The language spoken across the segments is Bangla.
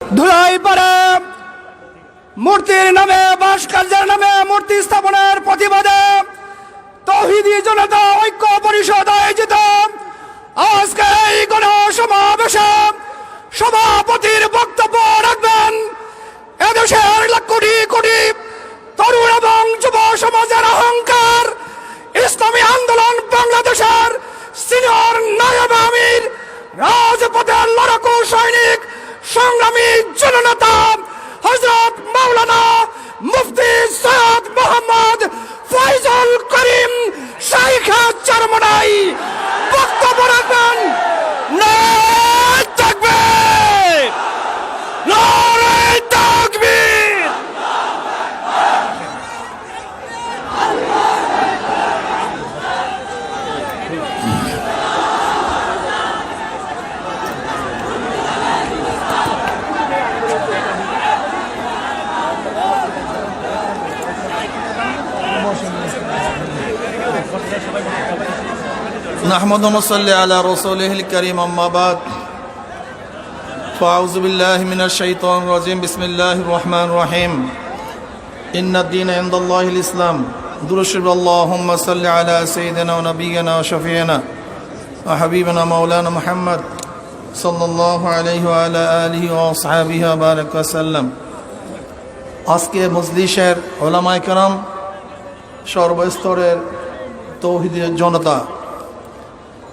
ধুলাই পরে। মূর্তির নামে, ভাস্কর্যের নামে মূর্তি স্থাপনের প্রতিবাদে তৌহিদি জনতা ঐক্য পরিষদ আয়োজিত। আজকে এই গণসমাবেশে সংগ্রামী জননেতা হজরত মাওলানা মুফতি সৈয়দ মোহাম্মদ ফয়জল করিম শাইখ চরমনাই বক্তব্য রাখবেন। নারায় তাকবীর نحمد ونصلي على رسوله الكريم أما بعد فأعوذ بالله من الشيطان الرجيم بسم الله الرحمن الرحيم إن الدين عند الله الإسلام درشب اللهم صل على سيدنا ونبينا وشفيعنا وحبيبنا مولانا محمد صلى الله عليه وعلى آله وأصحابه وبارك وسلم আজকে মজলিসের ওলামায় কারাম সর্বস্তরের তৌহিদের জনতা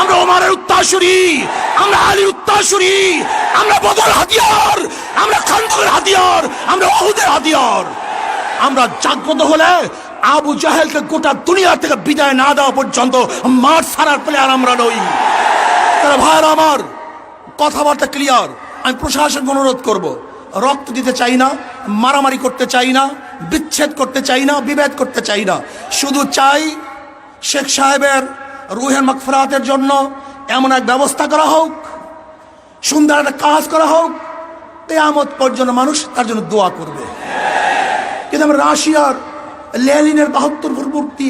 আমরা ওমারের উত্তাসুরি, আমরা আলীর উত্তাসুরি, আমরা বদর হাতিয়ার, আমরা খানদের হাতিয়ার, আমরা ওহুদের হাতিয়ার। আমরা জাগ্রত হলে আবু জাহেলকে গোটা দুনিয়া থেকে বিদায় না দেওয়া পর্যন্ত মাঠ ছাড়ার প্লেয়ার আমরা নই। তারা আমার, কথাবার্তা ক্লিয়ার আমি প্রশাসনকে অনুরোধ করব, রক্ত দিতে চাই না, মারামারি করতে চাই না, বিচ্ছেদ করতে চাই না, বিভেদ করতে চাই না। শুধু চাই শেখ সাহেবের রুহের মকফরাতের জন্য এমন এক ব্যবস্থা করা হোক, সুন্দর একটা কাজ করা হোক, কেয়ামত পর্যন্ত মানুষ তার জন্য দোয়া করবে। কিন্তু আমরা রাশিয়ার লেলিনের বাহাত্তর মূর্তি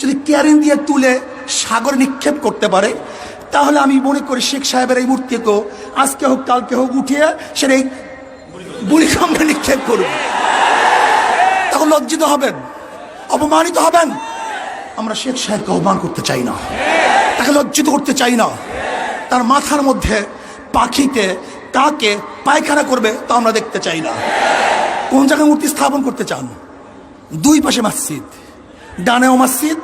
যদি ক্যারিন দিয়ে তুলে সাগর নিক্ষেপ করতে পারে, তাহলে আমি মনে করি শেখ সাহেবের এই মূর্তিকেও আজকে হোক, কালকে হোক উঠিয়ে সেটা এই বুড়িগঙ্গা নিক্ষেপ করবে। তখন লজ্জিত হবেন, অপমানিত হবেন। আমরা শেখ সাহেবকে আহ্বান করতে চাই না। তাকে লজ্জিত করতে চাই না। তার মাথার মধ্যে পাখিতে তাকে পায়খানা করবে তা আমরা দেখতে চাই না। কোন জায়গায় মূর্তি স্থাপন করতে চান? দুই পাশে মসজিদ। ডানেও মসজিদ,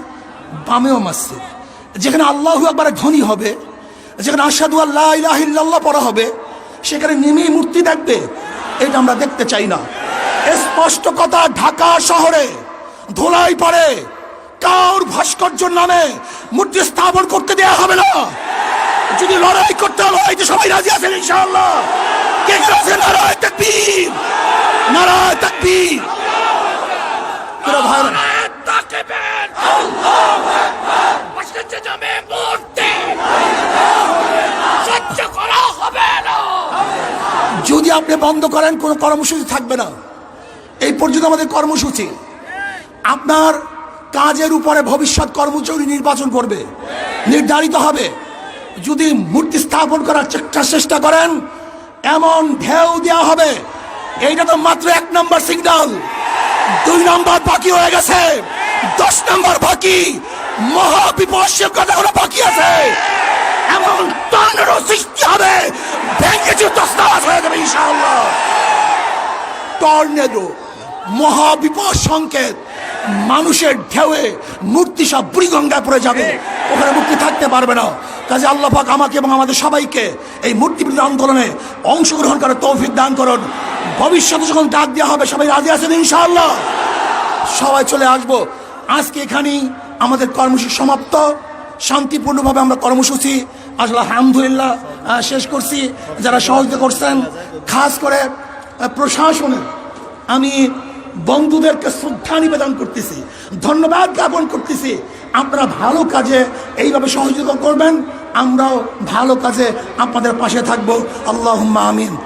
বামেও মসজিদ। যেখানে আল্লাহ একবারে ধ্বনি হবে, যেখানে আসাদু আল্লাহ ইল্লাল্লাহ পড়া হবে, সেখানে নেমেই মূর্তি দেখবে। এটা আমরা দেখতে চাই না। স্পষ্ট কথা, ঢাকা শহরে ধোলাই পড়ে। কাউর ভাস্কর্য নামে মূর্তি স্থাপন করতে দেয়া হবে না। যদি লড়াই করতে হবে লড়াইতে সবাই রাজি আছেন ইনশাআল্লাহ। কে আছেন? নারায় তাকবীর। নারায় তাকবীর। যদি আপনি বন্ধ করেন কোনো কর্মসূচি থাকবে না। এই পর্যন্ত আমাদের কর্মসূচি। আপনার কাজের উপরে ভবিষ্যৎ কর্মচারী নির্বাচন করবে। নির্ধারিত হবে। যদি মূর্তি স্থাপন করার চেষ্টা চেষ্টা করেন, এমন ঢেউ দেওয়া হবে। এইটা তো মাত্র এক নম্বর সিগন্যাল দুই নম্বর বাকি হয়ে গেছে। দশ নম্বর বাকি। মহাবিপর্যের কথা কোনো বাকি আছে। এমন তন্দ্র সৃষ্টি হবে। ভেঙে তসনাস হয়ে যাবে ইনশাআল্লাহ। টর্নেডো, মহাবিপদ সংকেত। মানুষের ঢেউয়ে মূর্তি সব বুড়িগঙ্গায় পড়ে যাবে। ওখানে মূর্তি থাকতে পারবে না। কাজে আল্লাহ পাক আমাকে এবং আমাদের সবাইকে এই মূর্তি বিরোধী আন্দোলনে অংশগ্রহণ করার তৌফিক দান করুন। ভবিষ্যতে যখন ডাক দেওয়া হবে সবাই রাজি আছেন ইনশাআল্লাহ? সবাই চলে আসব। আজকে এখানেই আমাদের কর্মসূচি সমাপ্ত। শান্তিপূর্ণভাবে আমরা কর্মসূচি আসলে আলহামদুলিল্লাহ শেষ করছি। যারা সহযোগিতা করছেন খাস করে আহ, প্রশাসনের আমি বন্ধুদেরকে শ্রদ্ধা নিবেদন করতেছি, ধন্যবাদ জ্ঞাপন করতেছি। আপনারা ভালো কাজে এইভাবে সহযোগিতা করবেন, আমরাও ভালো কাজে আপনাদের পাশে থাকব। আল্লাহ আমিন।